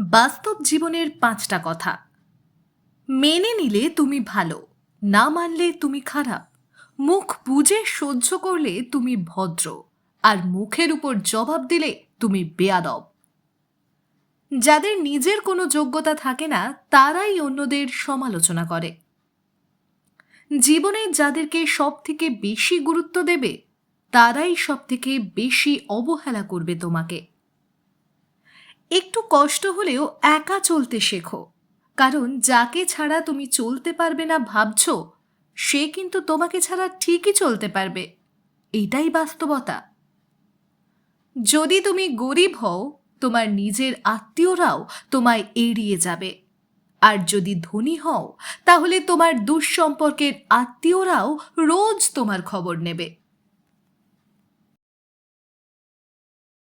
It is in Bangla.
বাস্তব জীবনের পাঁচটা কথা। মেনে নিলে তুমি ভালো, না মানলে তুমি খারাপ। মুখ বুঝে সহ্য করলে তুমি ভদ্র, আর মুখের উপর জবাব দিলে তুমি বেয়াদব। যাদের নিজের কোনো যোগ্যতা থাকে না, তারাই অন্যদের সমালোচনা করে। জীবনে যাদেরকে সব থেকে বেশি গুরুত্ব দেবে, তারাই সব থেকে বেশি অবহেলা করবে তোমাকে। একটু কষ্ট হলেও একা চলতে শেখো। কারণ যাকে ছাড়া তুমি চলতে পারবে না ভাবছ, সে কিন্তু তোমাকে ছাড়া ঠিকই চলতে পারবে। এটাই বাস্তবতা। যদি তুমি গরিব হও, তোমার নিজের আত্মীয়রাও তোমায় এড়িয়ে যাবে। আর যদি ধনী হও, তাহলে তোমার দুঃসম্পর্কের আত্মীয়রাও রোজ তোমার খবর নেবে।